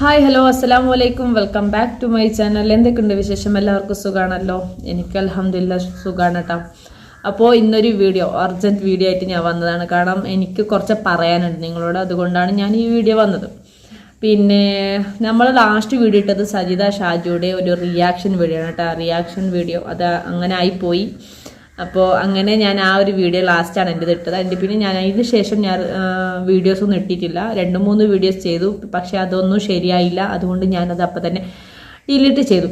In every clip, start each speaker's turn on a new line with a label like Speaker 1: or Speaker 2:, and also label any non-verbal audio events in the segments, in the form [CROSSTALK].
Speaker 1: Hi hello അസ്സാം വലൈക്കും welcome back to my channel എന്തൊക്കെയുണ്ട് വിശേഷം? എല്ലാവർക്കും സുഖമാണല്ലോ എനിക്ക് അലഹമില്ല സുഖമാണ് കേട്ടോ അപ്പോൾ ഇന്നൊരു വീഡിയോ അർജന്റ് വീഡിയോ ആയിട്ട് ഞാൻ വന്നതാണ്. കാരണം എനിക്ക് കുറച്ച് പറയാനുണ്ട് നിങ്ങളോട്. അതുകൊണ്ടാണ് ഞാൻ ഈ വീഡിയോ വന്നത്. പിന്നെ നമ്മൾ ലാസ്റ്റ് വീഡിയോ ഇട്ടത് സജിത ഷാജിയുടെ ഒരു റിയാക്ഷൻ വീഡിയോ ആണ് റിയാക്ഷൻ വീഡിയോ അത് അങ്ങനെ ആയിപ്പോയി അപ്പോൾ അങ്ങനെ ഞാൻ ആ ഒരു വീഡിയോ ലാസ്റ്റാണ് എന്റെ ഇട്ടത്. എന്റെ പിന്നെ ഞാൻ അതിന് ശേഷം ഞാൻ വീഡിയോസ് ഒന്നും ഇട്ടിട്ടില്ല. രണ്ട് മൂന്ന് വീഡിയോസ് ചെയ്തു. പക്ഷേ അതൊന്നും ശരിയായില്ല. അതുകൊണ്ട് ഞാനത് അപ്പം തന്നെ ഡിലീറ്റ് ചെയ്തു.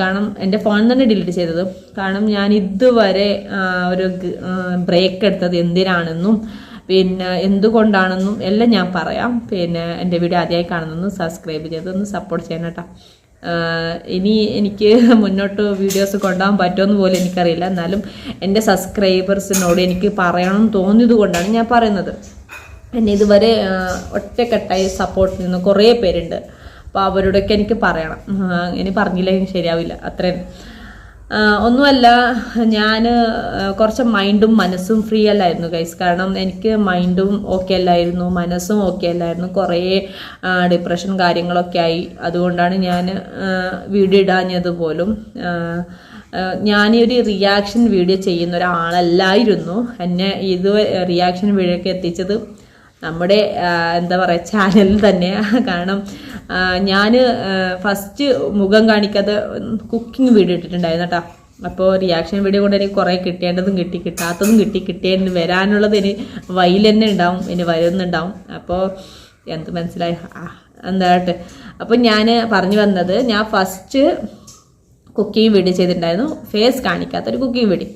Speaker 1: കാരണം എന്റെ ഫോൺ തന്നെ ഡിലീറ്റ് ചെയ്തത്. കാരണം ഞാൻ ഇതുവരെ ഒരു ബ്രേക്ക് എടുത്തത് എന്തിനാണെന്നും പിന്നെ എന്തുകൊണ്ടാണെന്നും എല്ലാം ഞാൻ പറയാം. പിന്നെ എന്റെ വീഡിയോ ആദ്യമായി കാണുന്നൊന്ന് സബ്സ്ക്രൈബ് ചെയ്ത് ഒന്ന് സപ്പോർട്ട് ചെയ്യണം കേട്ടോ. ഇനി എനിക്ക് മുന്നോട്ട് വീഡിയോസ് കൊണ്ടുപോകാൻ പറ്റുമെന്ന് പോലും എനിക്കറിയില്ല. എന്നാലും എന്റെ സബ്സ്ക്രൈബേഴ്സിനോട് എനിക്ക് പറയണം തോന്നിയത് കൊണ്ടാണ് ഞാൻ പറയുന്നത്. എന്നെ ഇതുവരെ ഒറ്റക്കെട്ടായി സപ്പോർട്ട് ചെയ്യുന്ന കുറേ പേരുണ്ട്. അപ്പോൾ അവരോടൊക്കെ എനിക്ക് പറയണം. ഇനി പറഞ്ഞില്ലെങ്കിൽ ശരിയാവില്ല. അത്രയും ഒന്നുമല്ല ഞാൻ കുറച്ച് മൈൻഡും മനസ്സും ഫ്രീ അല്ലായിരുന്നു ഗൈസ് കാരണം എനിക്ക് മൈൻഡും ഓക്കെ അല്ലായിരുന്നു മനസ്സും ഓക്കെ അല്ലായിരുന്നു. കുറേ ഡിപ്രഷൻ കാര്യങ്ങളൊക്കെ ആയി. അതുകൊണ്ടാണ് ഞാൻ വീഡിയോ ഇടാഞ്ഞത് പോലും. ഞാൻ ഒരു റിയാക്ഷൻ വീഡിയോ ചെയ്യുന്ന ഒരാളല്ലായിരുന്നു. എന്നെ ഇത് റിയാക്ഷൻ വീഡിയോക്ക് എത്തിച്ചത് നമ്മുടെ എന്താ പറയുക ചാനലിൽ തന്നെ. [LAUGHS] കാരണം ഞാൻ ഫസ്റ്റ് മുഖം കാണിക്കാതെ കുക്കിംഗ് വീഡിയോ ഇട്ടിട്ടുണ്ടായിരുന്നു കേട്ടോ അപ്പോൾ റിയാക്ഷൻ വീഡിയോ കൊണ്ട് എനിക്ക് കുറേ കിട്ടേണ്ടതും കിട്ടി കിട്ടാത്തതും കിട്ടി കിട്ടേണ്ടത് വരാനുള്ളത് ഇനി വയ്യിൽ തന്നെ ഉണ്ടാവും ഇനി വരുന്നുണ്ടാവും അപ്പോൾ എന്ത് മനസ്സിലായി? ആ, എന്താട്ടെ അപ്പോൾ ഞാൻ പറഞ്ഞു വന്നത് ഞാൻ ഫസ്റ്റ് കുക്കിംഗ് വീഡിയോ ചെയ്തിട്ടുണ്ടായിരുന്നു. ഫേസ് കാണിക്കാത്തൊരു കുക്കിംഗ് വീഡിയോ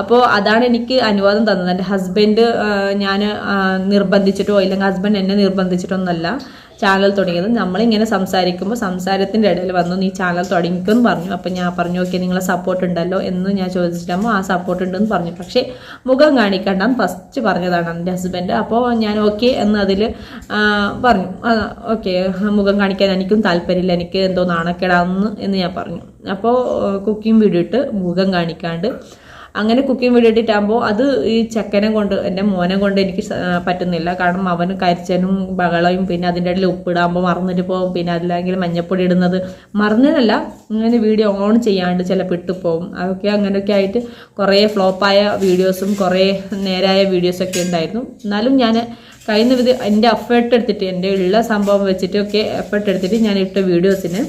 Speaker 1: അപ്പോൾ അതാണ് എനിക്ക് അനുവാദം തന്നത്. എന്റെ ഹസ്ബൻഡ് ഞാൻ നിർബന്ധിച്ചിട്ടോ ഇല്ലെങ്കിൽ ഹസ്ബൻഡ് എന്നെ നിർബന്ധിച്ചിട്ടൊന്നുമല്ല ചാനൽ തുടങ്ങിയത്. നമ്മളിങ്ങനെ സംസാരിക്കുമ്പോൾ സംസാരത്തിന്റെ ഇടയിൽ വന്നു നീ ചാനൽ തുടങ്ങിക്കുമെന്ന് പറഞ്ഞു. അപ്പം ഞാൻ പറഞ്ഞു ഓക്കെ നിങ്ങളെ സപ്പോർട്ട് ഉണ്ടല്ലോ എന്ന് ഞാൻ ചോദിച്ചിട്ടാകുമ്പോൾ ആ സപ്പോർട്ട് ഉണ്ടെന്ന് പറഞ്ഞു. പക്ഷേ മുഖം കാണിക്കണ്ട ഫസ്റ്റ് പറഞ്ഞതാണ് എന്റെ ഹസ്ബൻഡ് അപ്പോൾ ഞാൻ ഓക്കെ എന്ന് അതിൽ പറഞ്ഞു. ഓക്കെ മുഖം കാണിക്കാൻ എനിക്കും താല്പര്യമില്ല എനിക്ക് എന്തോ നാണക്കേടാന്ന് എന്ന് ഞാൻ പറഞ്ഞു. അപ്പോൾ കുക്കിംഗ് വീഡിയോ ഇട്ട് മുഖം കാണിക്കാണ്ട് അങ്ങനെ കുക്കിംഗ് വീഡിയോ ഇട്ടിട്ടാകുമ്പോൾ അത് ഈ ചെക്കനെ കൊണ്ട് എന്റെ മോനെ കൊണ്ട് എനിക്ക് പറ്റുന്നില്ല. കാരണം അവന് കരിച്ചനും ബഹളയും പിന്നെ അതിന്റെ ഇടയിൽ ഉപ്പിടാകുമ്പോൾ മറന്നിട്ട് പോകും. പിന്നെ അതിലെങ്കിൽ മഞ്ഞപ്പൊടി ഇടുന്നത്. മറന്നതല്ല ഇങ്ങനെ വീഡിയോ ഓൺ ചെയ്യാണ്ട് ചിലപ്പോൾ ഇട്ടുപോകും അതൊക്കെ അങ്ങനെയൊക്കെ ആയിട്ട് കുറേ ഫ്ലോപ്പായ വീഡിയോസും കുറേ നേരായ വീഡിയോസൊക്കെ ഉണ്ടായിരുന്നു. എന്നാലും ഞാൻ കഴിയുന്ന വിധി എന്റെ എഫേർട്ട് എടുത്തിട്ട് എന്റെ ഉള്ള സംഭവം വെച്ചിട്ടൊക്കെ എഫേർട്ട് എടുത്തിട്ട് ഞാൻ ഇട്ട വീഡിയോസിന്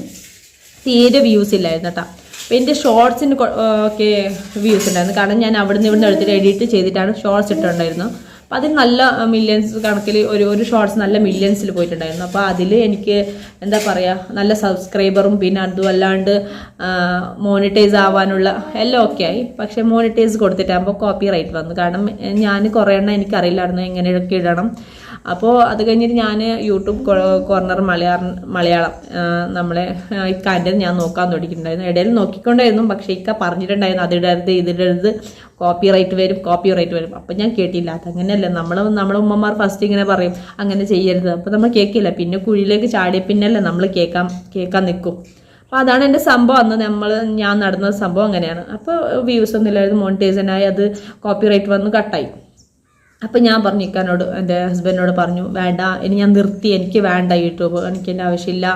Speaker 1: തീരെ വ്യൂസ് ഇല്ലായിരുന്നു കേട്ടോ എന്റെ ഷോർട്സിന് ഒക്കെ വ്യൂസ് ഉണ്ടായിരുന്നു. കാരണം ഞാൻ അവിടെ നിന്ന് ഇവിടുന്ന് എടുത്തിട്ട് എഡിറ്റ് ചെയ്തിട്ടാണ് ഷോർട്സ് ഇട്ടുണ്ടായിരുന്നു അപ്പോൾ അതിൽ നല്ല മില്യൺസ് കണക്കിൽ ഒരു ഒരു ഷോർട്സ് നല്ല മില്യൺസിൽ പോയിട്ടുണ്ടായിരുന്നു. അപ്പോൾ അതിൽ എനിക്ക് എന്താ പറയുക നല്ല സബ്സ്ക്രൈബറും പിന്നെ അതുമല്ലാണ്ട് മോണിറ്റൈസ് ആവാനുള്ള എല്ലാം ഓക്കെ ആയി. പക്ഷേ മോണിറ്റൈസ് കൊടുത്തിട്ടാകുമ്പോൾ കോപ്പി റൈറ്റ് വന്നു. കാരണം ഞാൻ കുറേ എണ്ണം എനിക്കറിയില്ലായിരുന്നു എങ്ങനെയൊക്കെ ഇടണം. അപ്പോൾ അത് കഴിഞ്ഞിട്ട് ഞാൻ യൂട്യൂബ് കോർണർ മലയാളം മലയാളം നമ്മളെ ഇക്കാന്റെ ഞാൻ നോക്കാൻ തുടങ്ങിയിട്ടുണ്ടായിരുന്നു. ഇടയിൽ നോക്കിക്കൊണ്ടായിരുന്നു പക്ഷേ ഇക്ക പറഞ്ഞിട്ടുണ്ടായിരുന്നു അതിടരുത് ഇതിടരുത് കോപ്പി റൈറ്റ് വരും കോപ്പി റൈറ്റ് വരും. അപ്പം ഞാൻ കേട്ടില്ല അതങ്ങനെയല്ല നമ്മൾ നമ്മളെ ഉമ്മമാർ ഫസ്റ്റ് ഇങ്ങനെ പറയും അങ്ങനെ ചെയ്യരുത്. അപ്പോൾ നമ്മൾ കേൾക്കില്ല പിന്നെ കുഴിയിലേക്ക് ചാടിയ പിന്നല്ലേ നമ്മൾ കേൾക്കാൻ കേൾക്കാൻ നിൽക്കും. അപ്പോൾ അതാണ് എന്റെ സംഭവം അന്ന് നമ്മൾ ഞാൻ നടന്ന സംഭവം അങ്ങനെയാണ്. അപ്പോൾ വ്യൂസ് ഒന്നും ഇല്ലായിരുന്നു മോണിറ്റൈസനായി അത് കോപ്പി റൈറ്റ് വന്ന് കട്ടായി അപ്പം ഞാൻ പറഞ്ഞു ഇക്കാനോട് എന്റെ ഹസ്ബൻഡിനോട് പറഞ്ഞു വേണ്ട ഇനി ഞാൻ നിർത്തി എനിക്ക് വേണ്ട യൂട്യൂബ് എനിക്ക് എന്റെ ആവശ്യമില്ല.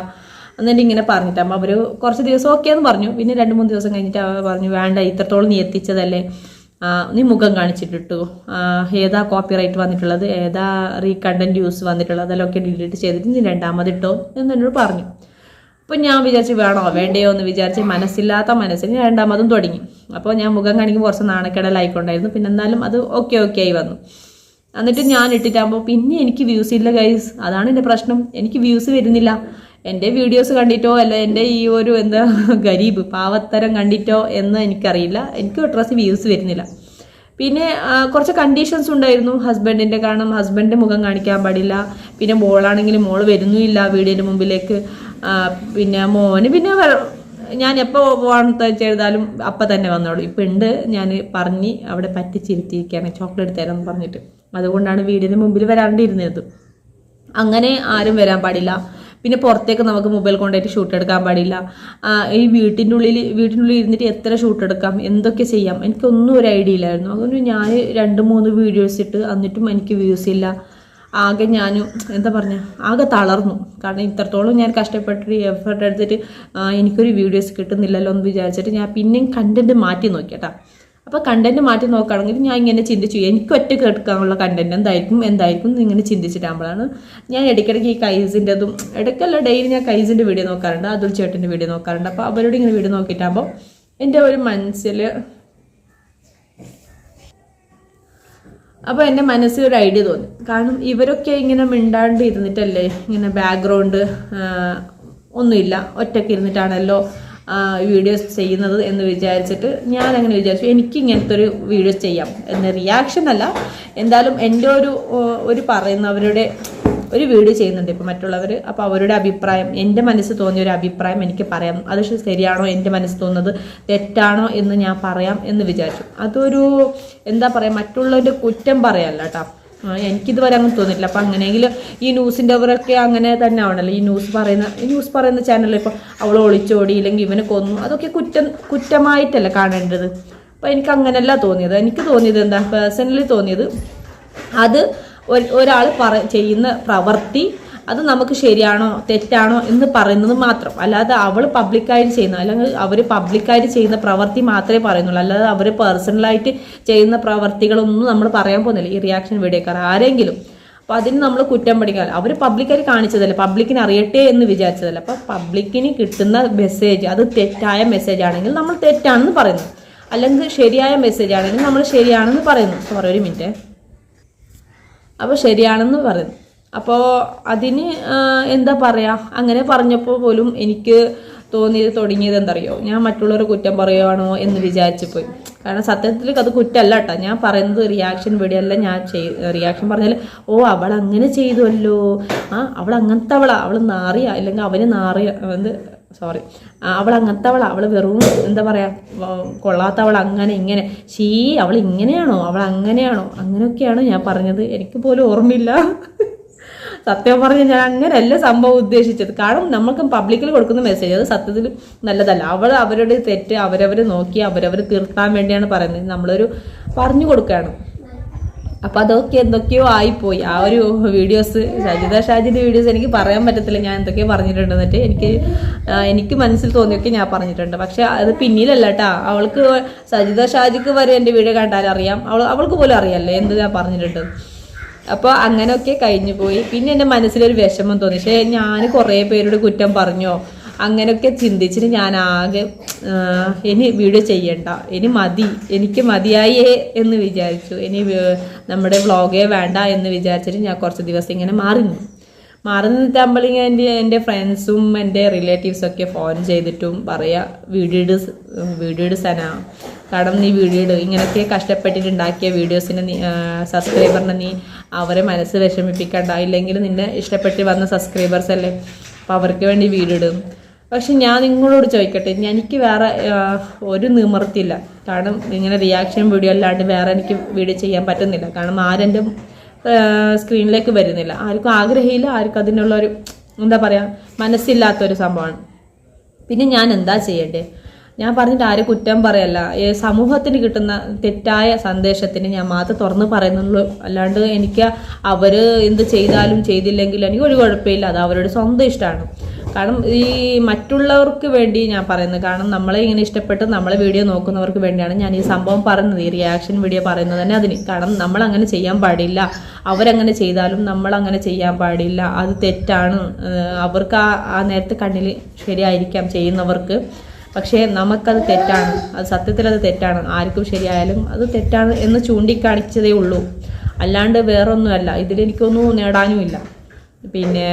Speaker 1: എന്നിട്ട് ഇങ്ങനെ പറഞ്ഞിട്ട് അമ്മ അവർ കുറച്ച് ദിവസം ഓക്കെ എന്ന് പറഞ്ഞു. പിന്നെ രണ്ട് മൂന്ന് ദിവസം കഴിഞ്ഞിട്ട് അവർ പറഞ്ഞു വേണ്ട ഇത്രത്തോളം നീ എത്തിച്ചതല്ലേ. നീ മുഖം കാണിച്ചിട്ടിട്ടു. ഏതാ കോപ്പിറൈറ്റ് വന്നിട്ടുള്ളത് ഏതാ റീ കണ്ടന്റ് യൂസ് വന്നിട്ടുള്ളത് അതെല്ലാം ഡിലീറ്റ് ചെയ്തിട്ട് നീ രണ്ടാമതിട്ടോ എന്ന് എന്നോട് പറഞ്ഞു. അപ്പോൾ ഞാൻ വിചാരിച്ചു വേണോ വേണ്ടയോ എന്ന് വിചാരിച്ച് മനസ്സില്ലാത്ത മനസ്സിൽ ഞാൻ രണ്ടാമതും തുടങ്ങി. അപ്പോൾ ഞാൻ മുഖം കാണിക്കുമ്പോൾ കുറച്ച് നാണക്കേടലായിക്കൊണ്ടായിരുന്നു. പിന്നെ എന്നാലും അത് ഓക്കെ ഓക്കെ ആയി വന്നു. എന്നിട്ട് ഞാൻ ഇട്ടിട്ടാകുമ്പോൾ പിന്നെ എനിക്ക് വ്യൂസ് ഇല്ല ഗൈസ് അതാണ് എന്റെ പ്രശ്നം. എനിക്ക് വ്യൂസ് വരുന്നില്ല. എന്റെ വീഡിയോസ് കണ്ടിട്ടോ അല്ല എന്റെ ഈ ഒരു എന്താ ഗരീബ് പാവത്തരം കണ്ടിട്ടോ എന്ന് എനിക്കറിയില്ല. എനിക്ക് ഡ്രസ്സ് വ്യൂസ് വരുന്നില്ല. പിന്നെ കുറച്ച് കണ്ടീഷൻസ് ഉണ്ടായിരുന്നു. ഹസ്ബൻഡിന്റെ കാരണം ഹസ്ബൻഡിന്റെ മുഖം കാണിക്കാൻ പാടില്ല. പിന്നെ മോളാണെങ്കിൽ മോൾ വരുന്നുമില്ല വീടിന്റെ മുമ്പിലേക്ക്. പിന്നെ മോന് പിന്നെ ഞാൻ എപ്പോൾ പോകണത്തെ ചെയ്താലും അപ്പം തന്നെ വന്നോളൂ. ഇപ്പം ഉണ്ട് ഞാൻ പറഞ്ഞ് അവിടെ പറ്റിച്ചിരുത്തിയിരിക്കുകയാണ്. ചോക്ലേറ്റ് തരാമെന്ന് പറഞ്ഞിട്ട്. അതുകൊണ്ടാണ് വീടിന് മുമ്പിൽ വരാണ്ടിരുന്നത്. അങ്ങനെ ആരും വരാൻ പാടില്ല. പിന്നെ പുറത്തേക്ക് നമുക്ക് മൊബൈൽ കൊണ്ടായിട്ട് ഷൂട്ട് എടുക്കാൻ പാടില്ല. ഈ വീട്ടിന്റെ ഉള്ളിൽ വീട്ടിന്റെ ഉള്ളിൽ ഇരുന്നിട്ട് എത്ര ഷൂട്ട് എടുക്കാം എന്തൊക്കെ ചെയ്യാം എനിക്കൊന്നും ഒരു ഐഡിയ ഇല്ലായിരുന്നു. അതുകൊണ്ട് ഞാൻ രണ്ട് മൂന്ന് വീഡിയോസ് ഇട്ട് എന്നിട്ടും എനിക്ക് വ്യൂസ് ഇല്ല. ആകെ ഞാനും എന്താ പറഞ്ഞ ആകെ തളർന്നു. കാരണം ഇത്രത്തോളം ഞാൻ കഷ്ടപ്പെട്ടിട്ട് എഫേർട്ട് എടുത്തിട്ട് എനിക്കൊരു വീഡിയോസ് കിട്ടുന്നില്ലല്ലോ എന്ന് വിചാരിച്ചിട്ട് ഞാൻ പിന്നെയും കണ്ടന്റ് മാറ്റി നോക്കിയട്ടാ അപ്പോൾ കണ്ടന്റ് മാറ്റി നോക്കുകയാണെങ്കിൽ ഞാൻ ഇങ്ങനെ ചിന്തിച്ചു എനിക്ക് ഒറ്റ കേൾക്കാനുള്ള കണ്ടന്റ് എന്തായിരിക്കും എന്തായിരിക്കും ഇങ്ങനെ ചിന്തിച്ചിട്ടാകുമ്പോഴാണ് ഞാൻ ഇടയ്ക്കിടയ്ക്ക് ഈ കൈസിന്റെതും ഇടയ്ക്കല്ല ഡെയിലി ഞാൻ കൈസിന്റെ വീഡിയോ നോക്കാറുണ്ട് അതുൽ ചേട്ടന്റെ വീഡിയോ നോക്കാറുണ്ട്. അപ്പോൾ അവരോട് ഇങ്ങനെ വീഡിയോ നോക്കിയിട്ടാകുമ്പോൾ എന്റെ ഒരു മനസ്സിൽ അപ്പോൾ എന്റെ മനസ്സിൽ ഒരു ഐഡിയ തോന്നി. കാരണം ഇവരൊക്കെ ഇങ്ങനെ മിണ്ടാണ്ട് ഇരുന്നിട്ടല്ലേ ഇങ്ങനെ ബാക്ക്ഗ്രൗണ്ട് ഒന്നുമില്ല ഒറ്റയ്ക്ക് ഇരുന്നിട്ടാണല്ലോ വീഡിയോസ് ചെയ്യുന്നത് എന്ന് വിചാരിച്ചിട്ട് ഞാൻ അങ്ങനെ വിചാരിച്ചു എനിക്ക് ഇങ്ങനത്തെ ഒരു വീഡിയോസ് ചെയ്യാം എന്ന റിയാക്ഷൻ അല്ല. എന്തായാലും എന്റെ ഒരു ഒരു പറയുന്നവരുടെ ഒരു വീഡിയോ ചെയ്യുന്നുണ്ട് ഇപ്പോൾ മറ്റുള്ളവർ അപ്പോൾ അവരുടെ അഭിപ്രായം എന്റെ മനസ്സിൽ തോന്നിയ ഒരു അഭിപ്രായം എനിക്ക് പറയാം. അത് ശരിയാണോ എന്റെ മനസ്സിൽ തോന്നുന്നത് തെറ്റാണോ എന്ന് ഞാൻ പറയാം എന്ന് വിചാരിച്ചു. അതൊരു എന്താ പറയുക മറ്റുള്ളവരുടെ കുറ്റം പറയല്ല കേട്ടോ. എനിക്കിതുവരെ അങ്ങനെ തോന്നിയിട്ടില്ല. അപ്പം അങ്ങനെയെങ്കിൽ ഈ ന്യൂസിന്റെ അവരൊക്കെ അങ്ങനെ തന്നെ ആവണല്ലോ ഈ ന്യൂസ് പറയുന്ന ഈ ന്യൂസ് പറയുന്ന ചാനലിൽ ഇപ്പോൾ അവൾ ഒളിച്ചോടി ഇല്ലെങ്കിൽ ഇവനെ കൊന്നു അതൊക്കെ കുറ്റം കുറ്റമായിട്ടല്ല കാണേണ്ടത്. അപ്പോൾ എനിക്ക് അങ്ങനെയല്ല തോന്നിയത്. എനിക്ക് തോന്നിയത് എന്താ പേഴ്സണലി തോന്നിയത് അത് ഒരാൾ പറ ചെയ്യുന്ന പ്രവൃത്തി അത് നമുക്ക് ശരിയാണോ തെറ്റാണോ എന്ന് പറയുന്നത് മാത്രം. അല്ലാതെ അവൾ പബ്ലിക്കായിട്ട് ചെയ്യുന്ന അല്ലെങ്കിൽ അവർ പബ്ലിക്കായിട്ട് ചെയ്യുന്ന പ്രവൃത്തി മാത്രമേ പറയുന്നുള്ളൂ. അല്ലാതെ അവർ പേഴ്സണലായിട്ട് ചെയ്യുന്ന പ്രവർത്തികളൊന്നും നമ്മൾ പറയാൻ പോകുന്നില്ല ഈ റിയാക്ഷൻ വീഡിയോക്കാർ ആരെങ്കിലും. അപ്പോൾ അതിന് നമ്മൾ കുറ്റം പഠിക്കാൻ അവർ പബ്ലിക്കായിട്ട് കാണിച്ചതല്ല? പബ്ലിക്കിന് അറിയട്ടെ എന്ന് വിചാരിച്ചതല്ല? അപ്പോൾ പബ്ലിക്കിന് കിട്ടുന്ന മെസ്സേജ് അത് തെറ്റായ മെസ്സേജ് ആണെങ്കിൽ നമ്മൾ തെറ്റാണെന്ന് പറയുന്നു. അല്ലെങ്കിൽ ശരിയായ മെസ്സേജ് ആണെങ്കിൽ നമ്മൾ ശരിയാണെന്ന് പറയുന്നു. സോറി ഒരു മിനിറ്റ് അപ്പോൾ ശരിയാണെന്ന് പറയുന്നു. അപ്പോൾ അതിന് എന്താ പറയുക അങ്ങനെ പറഞ്ഞപ്പോൾ പോലും എനിക്ക് തോന്നിയത് തുടങ്ങിയത് എന്തറിയോ? ഞാൻ മറ്റുള്ളവരെ കുറ്റം പറയുവാണോ എന്ന് വിചാരിച്ചു പോയി കാരണം സത്യത്തിൽ അത് കുറ്റമല്ല കേട്ടോ. ഞാൻ പറയുന്നത് റിയാക്ഷൻ വീഡിയോ അല്ല ഞാൻ ചെയ് റിയാക്ഷൻ പറഞ്ഞാൽ ഓ അവൾ അങ്ങനെ ചെയ്തുവല്ലോ. ആ അവൾ അങ്ങനത്തെ അവളാ. അവൾ നാറിയ അല്ലെങ്കിൽ അവന് നാറിയ എന്ത്? സോറി അവൾ അങ്ങനത്തവള അവൾ വെറും എന്താ പറയുക കൊള്ളാത്തവൾ അങ്ങനെ ഇങ്ങനെ. ഷീ അവൾ ഇങ്ങനെയാണോ? അവൾ അങ്ങനെയാണോ? അങ്ങനെയൊക്കെയാണ് ഞാൻ പറഞ്ഞത്. എനിക്ക് പോലും ഓർമ്മയില്ല. സത്യം പറഞ്ഞ് ഞാൻ അങ്ങനെയല്ല സംഭവം ഉദ്ദേശിച്ചത്. കാരണം നമ്മൾക്ക് പബ്ലിക്കിൽ കൊടുക്കുന്ന മെസ്സേജ് അത് സത്യത്തിൽ നല്ലതല്ല. അവൾ അവരുടെ തെറ്റ് അവരവർ നോക്കി അവരവർ തീർക്കാൻ വേണ്ടിയാണ് പറയുന്നത്. നമ്മളൊരു പറഞ്ഞു കൊടുക്കുകയാണ്. അപ്പോൾ അതൊക്കെ എന്തൊക്കെയോ ആയിപ്പോയി. ആ ഒരു വീഡിയോസ് സജിത ഷാജിന്റെ വീഡിയോസ് എനിക്ക് പറയാൻ പറ്റത്തില്ല. ഞാൻ എന്തൊക്കെയോ പറഞ്ഞിട്ടുണ്ട്. എന്നിട്ട് എനിക്ക് എനിക്ക് മനസ്സിൽ തോന്നിയൊക്കെ ഞാൻ പറഞ്ഞിട്ടുണ്ട്. പക്ഷെ അത് പിന്നീടല്ല കേട്ടാ. അവൾക്ക് സജിത ഷാജിക്ക് വരെ എന്റെ വീഡിയോ കണ്ടാൽ അറിയാം അവൾ അവൾക്ക് പോലും അറിയാമല്ലേ എന്ത് ഞാൻ പറഞ്ഞിട്ടുണ്ട്. അപ്പോൾ അങ്ങനെയൊക്കെ കഴിഞ്ഞു പോയി. പിന്നെ എന്റെ മനസ്സിലൊരു വിഷമം തോന്നി. പക്ഷേ ഞാൻ കുറേ പേരോട് കുറ്റം പറഞ്ഞോ അങ്ങനെയൊക്കെ ചിന്തിച്ചിട്ട് ഞാൻ ആകെ ഇനി വീഡിയോ ചെയ്യണ്ട ഇനി മതി എനിക്ക് മതിയായേ എന്ന് വിചാരിച്ചു. ഇനി നമ്മുടെ വ്ളോഗേ വേണ്ട എന്ന് വിചാരിച്ചിട്ട് ഞാൻ കുറച്ച് ദിവസം ഇങ്ങനെ മാറി നിന്നു മാറി നിന്നിട്ടാകുമ്പോൾ എന്റെ എന്റെ ഫ്രണ്ട്സും എന്റെ റിലേറ്റീവ്സൊക്കെ ഫോൺ ചെയ്തിട്ടും പറയാ വീഡിയോ വീഡിയോ സന. കാരണം നീ വീഡിയോ ഇടും. ഇങ്ങനെയൊക്കെ കഷ്ടപ്പെട്ടിട്ടുണ്ടാക്കിയ വീഡിയോസിനെ നീ സബ്സ്ക്രൈബറിനെ നീ അവരെ മനസ്സ് വിഷമിപ്പിക്കണ്ട. ഇല്ലെങ്കിൽ നിന്നെ ഇഷ്ടപ്പെട്ട് വന്ന സബ്സ്ക്രൈബേഴ്സ് അല്ലേ? അപ്പോൾ അവർക്ക് വേണ്ടി വീഡിയോ ഇടും. പക്ഷെ ഞാൻ നിങ്ങളോട് ചോദിക്കട്ടെ എനിക്ക് വേറെ ഒരു നിമർത്തില്ല. കാരണം ഇങ്ങനെ റിയാക്ഷൻ വീഡിയോ അല്ലാണ്ട് വേറെ എനിക്ക് വീഡിയോ ചെയ്യാൻ പറ്റുന്നില്ല. കാരണം ആരെന്റെ സ്ക്രീനിലേക്ക് വരുന്നില്ല. ആർക്കും ആഗ്രഹമില്ല ആർക്കും അതിനുള്ള ഒരു എന്താ പറയുക മനസ്സില്ലാത്തൊരു സംഭവമാണ്. പിന്നെ ഞാൻ എന്താ ചെയ്യണ്ടേ ഞാൻ പറഞ്ഞിട്ട് ആരും കുറ്റം പറയല്ല. സമൂഹത്തിന് കിട്ടുന്ന തെറ്റായ സന്ദേശത്തിന് ഞാൻ മാത്രം തുറന്ന് പറയുന്നുള്ളൂ. അല്ലാണ്ട് എനിക്ക് അവർ എന്ത് ചെയ്താലും ചെയ്തില്ലെങ്കിലും എനിക്ക് ഒരു കുഴപ്പമില്ല. അത് അവരുടെ സ്വന്തം ഇഷ്ടമാണ്. കാരണം ഈ മറ്റുള്ളവർക്ക് വേണ്ടി ഞാൻ പറയുന്നത്. കാരണം നമ്മളെ ഇങ്ങനെ ഇഷ്ടപ്പെട്ട് നമ്മളെ വീഡിയോ നോക്കുന്നവർക്ക് വേണ്ടിയാണ് ഞാൻ ഈ സംഭവം പറയുന്നത്. ഈ റിയാക്ഷൻ വീഡിയോ പറയുന്നത് തന്നെ അതിന്. കാരണം നമ്മൾ അങ്ങനെ ചെയ്യാൻ പാടില്ല. അവരങ്ങനെ ചെയ്താലും നമ്മൾ അങ്ങനെ ചെയ്യാൻ പാടില്ല. അത് തെറ്റാണ്. അവർക്ക് ആ നേരത്തെ കണ്ണിൽ ശരിയായിരിക്കാം ചെയ്യുന്നവർക്ക്. പക്ഷേ നമുക്കത് തെറ്റാണ്. അത് സത്യത്തിൽ അത് തെറ്റാണ്. ആർക്കും ശരിയായാലും അത് തെറ്റാണ് എന്ന് ചൂണ്ടിക്കാണിച്ചതേ ഉള്ളൂ. അല്ലാണ്ട് വേറൊന്നുമല്ല. ഇതിലെനിക്കൊന്നും നേടാനുമില്ല. പിന്നെ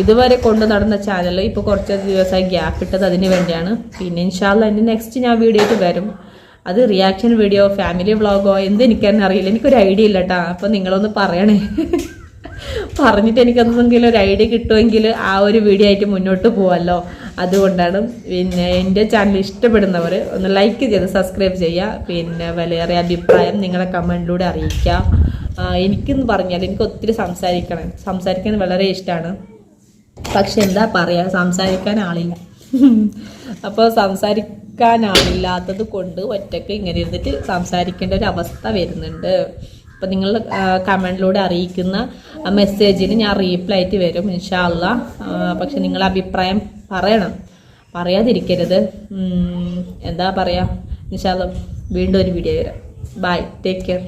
Speaker 1: ഇതുവരെ കൊണ്ട് നടന്ന ചാനൽ ഇപ്പോൾ കുറച്ച് ദിവസമായി ഗ്യാപ്പ് ഇട്ടത് അതിന് വേണ്ടിയാണ്. പിന്നെ ഇൻഷാല്ല എന്റെ നെക്സ്റ്റ് ഞാൻ വീഡിയോ ആയിട്ട് വരും. അത് റിയാക്ഷൻ വീഡിയോ ഫാമിലി വ്ളോഗോ എന്ത് എനിക്കെന്നെ അറിയില്ല. എനിക്കൊരു ഐഡിയ ഇല്ല കേട്ടോ അപ്പോൾ നിങ്ങളൊന്ന് പറയണേ. പറഞ്ഞിട്ട് എനിക്കെന്തെങ്കിലും ഒരു ഐഡിയ കിട്ടുമെങ്കിൽ ആ ഒരു വീഡിയോ ആയിട്ട് മുന്നോട്ട് പോവാമല്ലോ അതുകൊണ്ടാണ് പിന്നെ എന്റെ ചാനൽ ഇഷ്ടപ്പെടുന്നവർ ഒന്ന് ലൈക്ക് ചെയ്ത് സബ്സ്ക്രൈബ് ചെയ്യുക. പിന്നെ വലിയ അഭിപ്രായം നിങ്ങളുടെ കമന്റിലൂടെ അറിയിക്കുക. എനിക്കെന്ന് പറഞ്ഞാൽ എനിക്ക് ഒത്തിരി സംസാരിക്കണം. സംസാരിക്കാൻ വളരെ ഇഷ്ടമാണ് പക്ഷെ എന്താ പറയുക സംസാരിക്കാൻ ആളില്ല. [LAUGHS] അപ്പോൾ സംസാരിക്കാൻ ആളില്ലാത്തത് കൊണ്ട് ഒറ്റയ്ക്ക് ഇങ്ങനെ ഇരുന്നിട്ട് സംസാരിക്കേണ്ട ഒരു അവസ്ഥ വരുന്നുണ്ട്. അപ്പം നിങ്ങൾ കമന്റിലൂടെ അറിയിക്കുന്ന മെസ്സേജിന് ഞാൻ റീപ്ലൈ ആയിട്ട് വരും ഇൻഷാല്ല പക്ഷെ നിങ്ങളുടെ അഭിപ്രായം പറയണം. പറയാതിരിക്കരുത്. എന്താ പറയുക നിശാലം വീണ്ടും ഒരു വീഡിയോ വരാം. Bye take care